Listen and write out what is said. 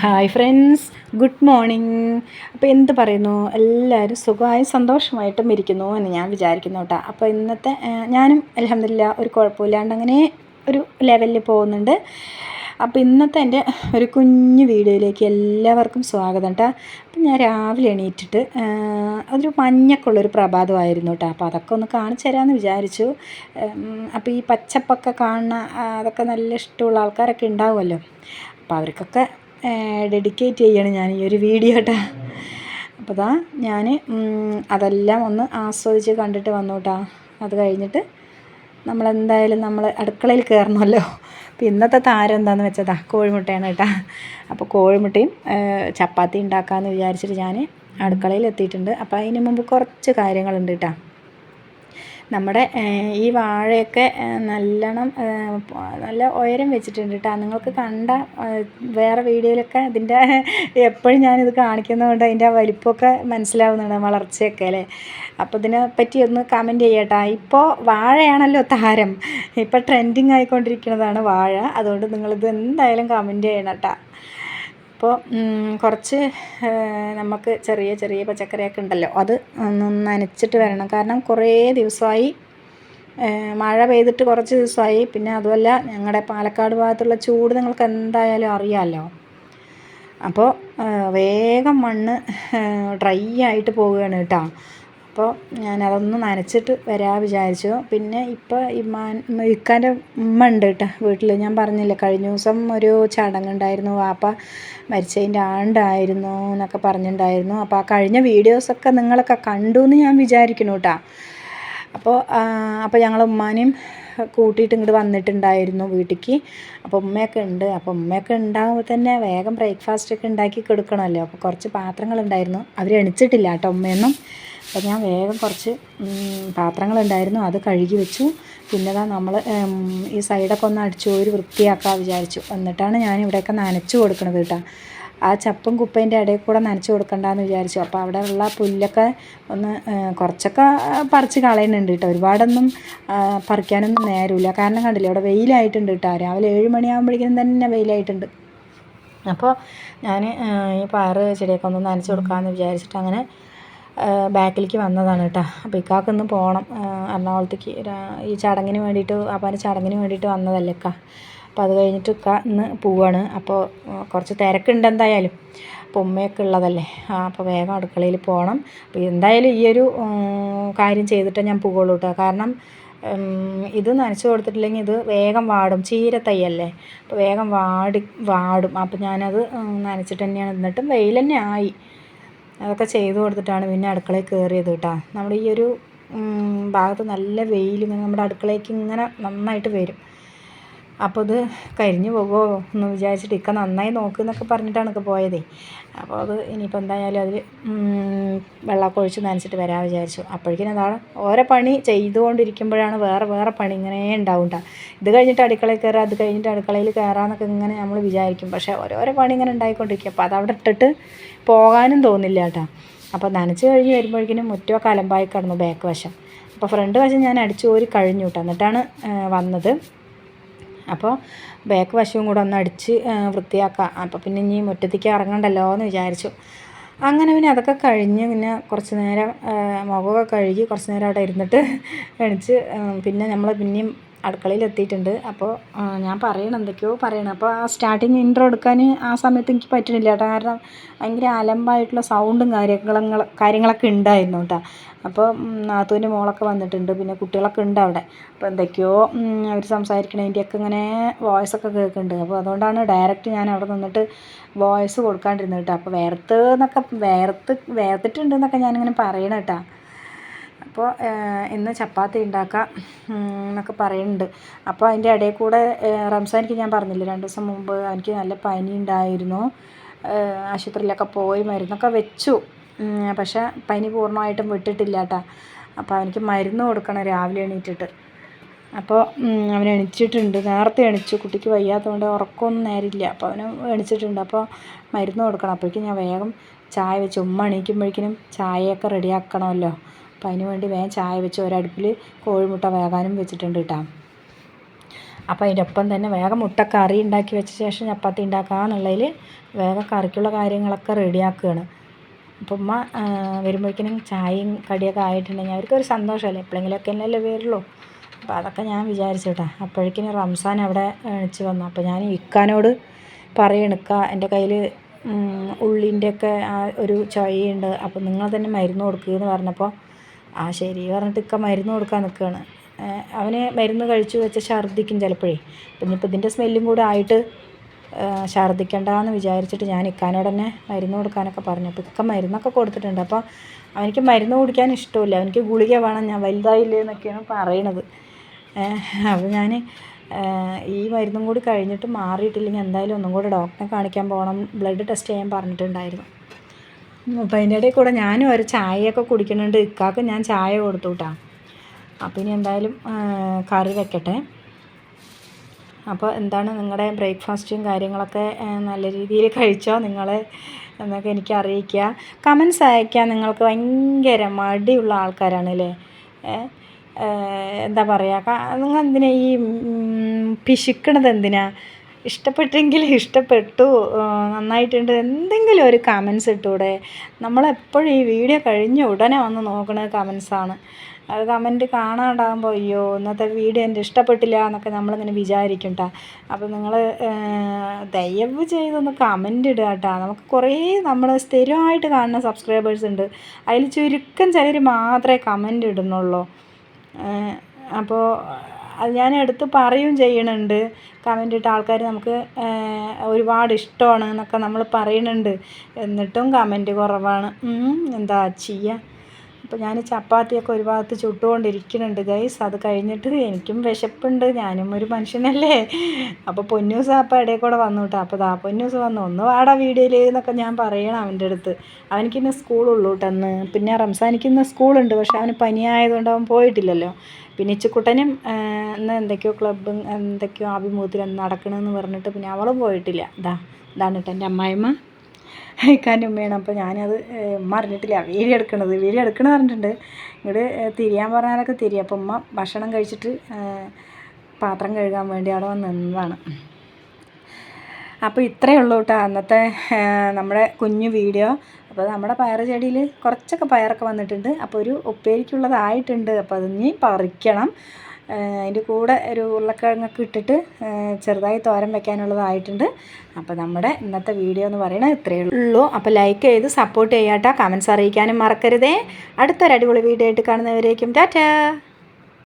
Hi friends good morning അപ്പോൾ എന്ത് പറയുന്നു? എല്ലാവരും സുഖമായും സന്തോഷമായിട്ടും ഇരിക്കുന്നു എന്ന് ഞാൻ വിചാരിക്കുന്നു കേട്ടോ. അപ്പോൾ ഇന്നത്തെ ഞാനും അലഹമില്ല ഒരു കുഴപ്പമില്ലാണ്ട് അങ്ങനെ ഒരു ലെവലിൽ പോകുന്നുണ്ട്. അപ്പോൾ ഇന്നത്തെ എന്റെ ഒരു കുഞ്ഞു വീഡിയോയിലേക്ക് എല്ലാവർക്കും സ്വാഗതം കേട്ടോ അപ്പം ഞാൻ രാവിലെ എണീറ്റിട്ട് അതൊരു മഞ്ഞക്കുള്ളൊരു പ്രഭാതമായിരുന്നു കേട്ടോ അപ്പോൾ അതൊക്കെ ഒന്ന് കാണിച്ചു തരാമെന്ന് വിചാരിച്ചു. അപ്പോൾ ഈ പച്ചപ്പൊക്കെ കാണുന്ന അതൊക്കെ നല്ല ഇഷ്ടമുള്ള ആൾക്കാരൊക്കെ ഉണ്ടാവുമല്ലോ. അപ്പോൾ അവർക്കൊക്കെ ഡെഡിക്കേറ്റ് ചെയ്യണം ഞാൻ ഈ ഒരു വീഡിയോ കേട്ടോ അപ്പോൾ അതാ ഞാൻ അതെല്ലാം ഒന്ന് ആസ്വദിച്ച് കണ്ടിട്ട് വന്നു കേട്ടോ അത് കഴിഞ്ഞിട്ട് നമ്മളെന്തായാലും നമ്മൾ അടുക്കളയിൽ കയറണമല്ലോ അപ്പോൾ ഇന്നത്തെ താരം എന്താണെന്ന് വെച്ചതാ? കോഴിമുട്ടയാണ് കേട്ടോ. അപ്പോൾ കോഴിമുട്ടയും ചപ്പാത്തി ഉണ്ടാക്കാമെന്ന് വിചാരിച്ചിട്ട് ഞാൻ അടുക്കളയിൽ എത്തിയിട്ടുണ്ട്. അപ്പോൾ അതിന് മുമ്പ് കുറച്ച് കാര്യങ്ങളുണ്ട് കേട്ടോ. നമ്മുടെ ഈ വാഴയൊക്കെ നല്ലോണം നല്ല ഉയരം വെച്ചിട്ടുണ്ട് കേട്ടോ നിങ്ങൾക്ക് കണ്ട വേറെ വീഡിയോയിലൊക്കെ അതിന്റെ എപ്പോഴും ഞാനിത് കാണിക്കുന്നതുകൊണ്ട് അതിന്റെ ആ വലിപ്പമൊക്കെ മനസ്സിലാവുന്നുണ്ട് വളർച്ചയൊക്കെ അല്ലേ? അപ്പോൾ ഇതിനെ പറ്റി ഒന്ന് കമന്റ് ചെയ്യട്ടാ ഇപ്പോൾ വാഴയാണല്ലോ താരം. ഇപ്പോൾ ട്രെൻഡിങ് ആയിക്കൊണ്ടിരിക്കുന്നതാണ് വാഴ. അതുകൊണ്ട് നിങ്ങളിത് എന്തായാലും കമന്റ് ചെയ്യണം കേട്ടോ അപ്പോൾ കുറച്ച് നമുക്ക് ചെറിയ ചെറിയ പച്ചക്കറിയൊക്കെ ഉണ്ടല്ലോ. അത് നനച്ചിട്ട് വരണം. കാരണം കുറേ ദിവസമായി മഴ പെയ്തിട്ട് കുറച്ച് ദിവസമായി. പിന്നെ അതുമല്ല ഞങ്ങളുടെ പാലക്കാട് ഭാഗത്തുള്ള ചൂട് നിങ്ങൾക്ക് എന്തായാലും അറിയാമല്ലോ അപ്പോൾ വേഗം മണ്ണ് ഡ്രൈ ആയിട്ട് പോവുകയാണ് കേട്ടോ. അപ്പോൾ ഞാൻ ഞാനതൊന്ന് നനച്ചിട്ട് വരാ വിചാരിച്ചു. പിന്നെ ഇപ്പോൾ ഇമ്മാൻ ഇക്കാന്റെ ഉമ്മ ഉണ്ട് കേട്ടോ വീട്ടിൽ ഞാൻ പറഞ്ഞില്ല കഴിഞ്ഞ ദിവസം ഒരു ചടങ്ങുണ്ടായിരുന്നു. വാപ്പ മരിച്ചതിന്റെ ആണ്ടായിരുന്നു എന്നൊക്കെ പറഞ്ഞിട്ടുണ്ടായിരുന്നു അപ്പോൾ ആ കഴിഞ്ഞ വീഡിയോസൊക്കെ നിങ്ങളൊക്കെ കണ്ടു എന്ന് ഞാൻ വിചാരിക്കുന്നു കേട്ടോ. അപ്പോൾ അപ്പോൾ ഞങ്ങൾ ഉമ്മാനെയും കൂട്ടിയിട്ട് ഇങ്ങോട്ട് വന്നിട്ടുണ്ടായിരുന്നു വീട്ടിലേക്ക് അപ്പോൾ ഉമ്മയൊക്കെ ഉണ്ട്. അപ്പോൾ ഉമ്മയൊക്കെ ഉണ്ടാകുമ്പോൾ തന്നെ വേഗം ബ്രേക്ക്ഫാസ്റ്റ് ഒക്കെ ഉണ്ടാക്കി കൊടുക്കണമല്ലോ. അപ്പോൾ കുറച്ച് പാത്രങ്ങളുണ്ടായിരുന്നു. അവർ എണിച്ചിട്ടില്ല കേട്ടോ ഉമ്മയൊന്നും. അപ്പോൾ ഞാൻ വേഗം കുറച്ച് പാത്രങ്ങളുണ്ടായിരുന്നു. അത് കഴുകി വെച്ചു. പിന്നെ ദാ നമ്മൾ ഈ സൈഡൊക്കെ ഒന്ന് അടിച്ചു ഒരു വൃത്തിയാക്കാൻ വിചാരിച്ചു. എന്നിട്ടാണ് ഞാൻ ഇവിടെയൊക്കെ നനച്ചു കൊടുക്കണത് കേട്ടോ. ആ ചപ്പും കുപ്പേന്റെ ഇടയിൽ കൂടെ നനച്ച് കൊടുക്കണ്ടെന്ന് വിചാരിച്ചു. അപ്പോൾ അവിടെ ഉള്ള പുല്ലൊക്കെ ഒന്ന് കുറച്ചൊക്കെ പറിച്ച് കളയുന്നുണ്ട് കേട്ടോ. ഒരുപാടൊന്നും പറിക്കാനൊന്നും നേരമില്ല കാരണം കണ്ടില്ലേ അവിടെ വെയിലായിട്ടുണ്ട് കേട്ടോ. രാവിലെ ഏഴ് മണിയാകുമ്പോഴേക്കും തന്നെ വെയിലായിട്ടുണ്ട്. അപ്പോൾ ഞാൻ ഈ പയറ് ചെടിയൊക്കെ ഒന്ന് നനച്ച് കൊടുക്കാമെന്ന് വിചാരിച്ചിട്ട് അങ്ങനെ ബാക്കിലേക്ക് വന്നതാണ് കേട്ടോ. അപ്പോൾ ഇക്കാക്കൊന്ന് പോകണം എറണാകുളത്തേക്ക്. ഈ ചടങ്ങിന് വേണ്ടിയിട്ട് അപ്പാന്റെ ചടങ്ങിന് വേണ്ടിയിട്ട് വന്നതല്ലേ ഇക്ക. അപ്പോൾ അത് കഴിഞ്ഞിട്ട് ഇക്ക ഇന്ന് പോവാണ്. അപ്പോൾ കുറച്ച് തിരക്കുണ്ട് എന്തായാലും. അപ്പോൾ ഉമ്മയൊക്കെ ഉള്ളതല്ലേ. അപ്പോൾ വേഗം അടുക്കളയിൽ പോകണം. അപ്പോൾ എന്തായാലും ഈ ഒരു കാര്യം ചെയ്തിട്ടേ ഞാൻ പോകുള്ളൂ കേട്ടോ. കാരണം ഇത് നനച്ച് കൊടുത്തിട്ടില്ലെങ്കിൽ ഇത് വേഗം വാടും. ചീര തൈയല്ലേ അപ്പോൾ വേഗം വാടി വാടും. അപ്പോൾ ഞാനത് നനച്ചിട്ട് തന്നെയാണ്. എന്നിട്ടും വെയിൽ തന്നെ ആയി. അതൊക്കെ ചെയ്തു കൊടുത്തിട്ടാണ് പിന്നെ അടുക്കളയിൽ കയറിയത് കേട്ടോ. നമ്മുടെ ഈ ഒരു ഭാഗത്ത് നല്ല വെയിൽ നമ്മുടെ അടുക്കളയ്ക്ക് ഇങ്ങനെ നന്നായിട്ട് വരും. അപ്പോൾ ഇത് കരിഞ്ഞു പോകുമോ എന്ന് വിചാരിച്ചിട്ട് ഇക്ക നന്നായി നോക്കുന്നൊക്കെ പറഞ്ഞിട്ടാണ് ഇക്ക പോയതേ. അപ്പോൾ അത് ഇനിയിപ്പോൾ എന്തായാലും അതിൽ വെള്ളമൊക്കെ ഒഴിച്ച് നനച്ചിട്ട് വരാൻ വിചാരിച്ചു. അപ്പോഴേക്കും അതാണ് ഓരോ പണി ചെയ്തുകൊണ്ടിരിക്കുമ്പോഴാണ് വേറെ വേറെ പണി ഇങ്ങനെ ഉണ്ടാവും ഇത് കഴിഞ്ഞിട്ട് അടുക്കളയിൽ കയറുക അത് കഴിഞ്ഞിട്ട് അടുക്കളയിൽ കയറാമെന്നൊക്കെ ഇങ്ങനെ നമ്മൾ വിചാരിക്കും. പക്ഷേ ഓരോരോ പണി ഇങ്ങനെ ഉണ്ടായിക്കൊണ്ടിരിക്കും. അപ്പോൾ അതവിടെ ഇട്ടിട്ട് പോകാനും തോന്നില്ല കേട്ടോ അപ്പോൾ നനച്ച് കഴിഞ്ഞ് വരുമ്പോഴേക്കിനും മുറ്റമൊക്കെ അലമ്പായി കിടന്നു ബാക്ക് വശം. അപ്പോൾ ഫ്രണ്ട് വശം ഞാൻ അടിച്ചു ഓരി കഴിഞ്ഞു കേട്ടോ എന്നിട്ടാണ് വന്നത്. അപ്പോൾ ബാക്ക് വശവും കൂടെ ഒന്ന് അടിച്ച് വൃത്തിയാക്കാം. അപ്പോൾ പിന്നെ ഇനി മുറ്റത്തേക്ക് ഇറങ്ങണ്ടല്ലോ എന്ന് വിചാരിച്ചു. അങ്ങനെ പിന്നെ അതൊക്കെ കഴിഞ്ഞ് പിന്നെ കുറച്ച് നേരം മുഖമൊക്കെ കഴുകി കുറച്ച് നേരം അവിടെ ഇരുന്നിട്ട് എണിച്ച് പിന്നെ നമ്മൾ പിന്നെയും അടുക്കളയിൽ എത്തിയിട്ടുണ്ട് അപ്പോൾ ഞാൻ പറയണം എന്തൊക്കെയോ പറയണം. അപ്പോൾ ആ സ്റ്റാർട്ടിങ് ഇൻട്രോ എടുക്കാൻ ആ സമയത്ത് എനിക്ക് പറ്റണില്ല. കേട്ടോ കാരണം ഭയങ്കര അലമ്പായിട്ടുള്ള സൗണ്ടും കാര്യങ്ങൾ കാര്യങ്ങളൊക്കെ ഉണ്ടായിരുന്നു കേട്ടോ. അപ്പോൾ നാത്തൂന്റെ മോളൊക്കെ വന്നിട്ടുണ്ട്. പിന്നെ കുട്ടികളൊക്കെ ഉണ്ട് അവിടെ. അപ്പോൾ എന്തൊക്കെയോ അവർ സംസാരിക്കണതിന്റെയൊക്കെ ഇങ്ങനെ വോയിസ് ഒക്കെ കേൾക്കുന്നുണ്ട്. അപ്പോൾ അതുകൊണ്ടാണ് ഡയറക്റ്റ് ഞാൻ അവിടെ നിന്നിട്ട് വോയിസ് കൊടുക്കാണ്ടിരുന്നത് കേട്ടോ. അപ്പോൾ വേർത്ത് എന്നൊക്കെ വേർത്ത് വേർത്തിട്ടുണ്ട് എന്നൊക്കെ ഞാനിങ്ങനെ പറയണം കേട്ടോ. അപ്പോൾ ഇന്ന് ചപ്പാത്തി ഉണ്ടാക്കാം എന്നൊക്കെ പറയുന്നുണ്ട്. അപ്പോൾ അതിന്റെ ഇടയിൽ കൂടെ റംസാനിക്ക് ഞാൻ പറഞ്ഞില്ല രണ്ട് ദിവസം മുമ്പ് എനിക്ക് നല്ല പനി ഉണ്ടായിരുന്നു. ആശുപത്രിയിലൊക്കെ പോയി മരുന്നൊക്കെ വെച്ചു. പക്ഷേ പനി പൂർണമായിട്ടും വിട്ടിട്ടില്ല കേട്ടോ. അപ്പോൾ അവനിക്ക് മരുന്ന് കൊടുക്കണം രാവിലെ എണീറ്റിട്ട്. അപ്പോൾ അവൻ എണിച്ചിട്ടുണ്ട് നേരത്തെ എണിച്ചു കുട്ടിക്ക് വയ്യാത്തതുകൊണ്ട് ഉറക്കമൊന്നും നേരില്ല. അപ്പോൾ അവന് എണിച്ചിട്ടുണ്ട്. അപ്പോൾ മരുന്ന് കൊടുക്കണം. അപ്പോഴേക്കും ഞാൻ വേഗം ചായ വെച്ച് ഉമ്മ എണീക്കുമ്പോഴേക്കിനും ചായയൊക്കെ റെഡിയാക്കണമല്ലോ. അപ്പം അതിന് വേണ്ടി വേഗം ചായ വെച്ച് ഒരടുപ്പിൽ കോഴിമുട്ട വേകാനും വെച്ചിട്ടുണ്ട് കേട്ടോ അപ്പോൾ അതിന്റെ ഒപ്പം തന്നെ വേഗം മുട്ട കറി ഉണ്ടാക്കി വെച്ച ശേഷം ചപ്പാത്തി ഉണ്ടാക്കാന്നുള്ളതിൽ വേഗം കറിക്കുള്ള കാര്യങ്ങളൊക്കെ റെഡിയാക്കുകയാണ് അപ്പം ഉമ്മ വരുമ്പോഴേക്കിനും ചായയും കടിയൊക്കെ ആയിട്ടുണ്ടെങ്കിൽ അവർക്കൊരു സന്തോഷമല്ലേ? എപ്പോഴെങ്കിലുമൊക്കെ എന്നല്ലേ വരുള്ളൂ. അപ്പോൾ അതൊക്കെ ഞാൻ വിചാരിച്ചു കേട്ടോ അപ്പോഴേക്കിനും റംസാൻ അവിടെ എണിച്ച് വന്നു. അപ്പോൾ ഞാൻ ഇക്കാനോട് പറയണിക്ക എന്റെ കയ്യിൽ ഉള്ളിന്റെയൊക്കെ ആ ഒരു ചൊയ്യുണ്ട്. അപ്പോൾ നിങ്ങൾ തന്നെ മരുന്ന് കൊടുക്കുക എന്ന് പറഞ്ഞപ്പോൾ ആ ശരി പറഞ്ഞിട്ട് ഇക്ക മരുന്ന് കൊടുക്കാൻ നിൽക്കുകയാണ് അവന് മരുന്ന് കഴിച്ചു വെച്ച ഛർദ്ദിക്കും ചിലപ്പോഴേ. പിന്നെ ഇതിന്റെ സ്മെല്ലും കൂടെ ആയിട്ട് ഛർദ്ദിക്കണ്ടെന്ന് വിചാരിച്ചിട്ട് ഞാൻ ഇക്കാനോട് തന്നെ മരുന്ന് കൊടുക്കാനൊക്കെ പറഞ്ഞു. അപ്പോൾ ഇക്ക മരുന്നൊക്കെ കൊടുത്തിട്ടുണ്ട്. അപ്പോൾ അവനിക്ക് മരുന്ന് കുടിക്കാൻ ഇഷ്ടമില്ല. അവനിക്ക് ഗുളിക വേണം ഞാൻ വലുതായില്ലേ എന്നൊക്കെയാണ് പറയണത്. അപ്പോൾ ഞാൻ ഈ മരുന്നും കൂടി കഴിഞ്ഞിട്ട് മാറിയിട്ടില്ലെങ്കിൽ എന്തായാലും ഒന്നും കൂടി ഡോക്ടറെ കാണിക്കാൻ പോകണം. ബ്ലഡ് ടെസ്റ്റ് ചെയ്യാൻ പറഞ്ഞിട്ടുണ്ടായിരുന്നു. അപ്പോൾ അതിന്റെ ഇടയിൽ കൂടെ ഞാനും ഒരു ചായയൊക്കെ കുടിക്കുന്നുണ്ട്. ഇക്കാക്ക് ഞാൻ ചായ കൊടുത്തു കേട്ടോ അപ്പോൾ ഇനി എന്തായാലും കറി വെക്കട്ടെ. അപ്പോൾ എന്താണ് നിങ്ങളുടെ ബ്രേക്ക്ഫാസ്റ്റും കാര്യങ്ങളൊക്കെ നല്ല രീതിയിൽ കഴിച്ചോ? നിങ്ങൾ എന്നൊക്കെ എനിക്ക് അറിയിക്കുക. കമൻസ് അയക്കാൻ നിങ്ങൾക്ക് ഭയങ്കര മടിയുള്ള ആൾക്കാരാണ് അല്ലേ എന്താ പറയുക നിങ്ങൾ എന്തിനാ ഈ പിശുക്കണത് എന്തിനാ? ഇഷ്ടപ്പെട്ടെങ്കിൽ ഇഷ്ടപ്പെട്ടു നന്നായിട്ടുണ്ട് എന്തെങ്കിലും ഒരു കമൻസ് ഇട്ടൂടെ. നമ്മളെപ്പോഴും ഈ വീഡിയോ കഴിഞ്ഞ ഉടനെ വന്ന് നോക്കുന്നത് കമൻസാണ് അത് കമന്റ് കാണാണ്ടാകുമ്പോൾ അയ്യോ ഇന്നത്തെ വീഡിയോ എന്റെ ഇഷ്ടപ്പെട്ടില്ല എന്നൊക്കെ നമ്മളിങ്ങനെ വിചാരിക്കും കേട്ടോ അപ്പോൾ നിങ്ങൾ ദയവ് ചെയ്തൊന്ന് കമന്റ് ഇടുക കേട്ടോ നമുക്ക് കുറേ നമ്മൾ സ്ഥിരമായിട്ട് കാണുന്ന സബ്സ്ക്രൈബേഴ്സ് ഉണ്ട്. അതിൽ ചുരുക്കം ചിലർ മാത്രമേ കമന്റ് ഇടുന്നുള്ളൂ. അപ്പോൾ അത് ഞാൻ എടുത്ത് പറയുകയും ചെയ്യണുണ്ട്. കമന്റ് ഇട്ട ആൾക്കാർ നമുക്ക് ഒരുപാട് ഇഷ്ടമാണ് എന്നൊക്കെ നമ്മൾ പറയുന്നുണ്ട് എന്നിട്ടും കമന്റ് കുറവാണ്. എന്താ ചെയ്യുക അപ്പോൾ ഞാൻ ചപ്പാത്തിയൊക്കെ ഒരു ഭാഗത്ത് ചുട്ടുകൊണ്ടിരിക്കുന്നുണ്ട് ഗൈസ് അത് കഴിഞ്ഞിട്ട് എനിക്കും വിശപ്പുണ്ട്. ഞാനും ഒരു മനുഷ്യനല്ലേ. അപ്പോൾ പൊന്നൂസ് അപ്പം ഇടയിൽ കൂടെ വന്നു കേട്ടോ അപ്പോൾ ദാ പൊന്നൂസ് വന്നു. ഒന്ന് വാടാ വീഡിയോയിൽ എന്നൊക്കെ ഞാൻ പറയണം അവന്റെ അടുത്ത്. അവനിക്കിന്ന് സ്കൂളുള്ളൂ കേട്ടെന്ന് പിന്നെ റംസാനിക്ക് ഇന്ന് സ്കൂളുണ്ട് പക്ഷെ അവന് പനിയായതുകൊണ്ട് അവൻ പോയിട്ടില്ലല്ലോ. പിന്നെ ഇച്ചുക്കുട്ടനും ഇന്ന് എന്തൊക്കെയോ ക്ലബ്ബും എന്തൊക്കെയോ ആഭിമുഖത്തിൽ നടക്കണമെന്ന് പറഞ്ഞിട്ട് പിന്നെ അവളും പോയിട്ടില്ല. ഇതാ ഇതാണ് കേട്ടോ എന്റെ അമ്മായിമ്മ. ഇക്കാന്റെ ഉമ്മയാണ്. അപ്പോൾ ഞാനത് ഉമ്മ അറിഞ്ഞിട്ടില്ല. എടുക്കണത്. വീഡിയോ എടുക്കണമെന്ന് പറഞ്ഞിട്ടുണ്ട് ഇങ്ങോട്ട് തിരിയാൻ പറഞ്ഞാലൊക്കെ തിരിയും. അപ്പോൾ ഉമ്മ ഭക്ഷണം കഴിച്ചിട്ട് പാത്രം കഴുകാൻ വേണ്ടി അവിടെ വന്ന് നിന്നതാണ്. അപ്പോൾ ഇത്രയേ ഉള്ളൂ കേട്ടോ അന്നത്തെ നമ്മുടെ കുഞ്ഞു വീഡിയോ. അപ്പോൾ നമ്മുടെ പയർ ചെടിയിൽ കുറച്ചൊക്കെ പയറൊക്കെ വന്നിട്ടുണ്ട്. അപ്പോൾ ഒരു ഉപ്പേരിക്കുള്ളതായിട്ടുണ്ട് അപ്പോൾ അതിനി പറിക്കണം. അതിന്റെ കൂടെ ഒരു ഉരുളക്കിഴങ്ങൊക്കെ ഇട്ടിട്ട് ചെറുതായി തോരൻ വെക്കാനുള്ളതായിട്ടുണ്ട്. അപ്പോൾ നമ്മുടെ ഇന്നത്തെ വീഡിയോ എന്ന് പറയുന്നത് ഇത്രയേ ഉള്ളൂ. അപ്പോൾ ലൈക്ക് ചെയ്ത് സപ്പോർട്ട് ചെയ്യാട്ടോ. കമൻസ് അറിയിക്കാനും മറക്കരുതേ. അടുത്തൊരു അടിപൊളി വീഡിയോ ആയിട്ട് കാണുന്നവരേക്കും ടാറ്റാ.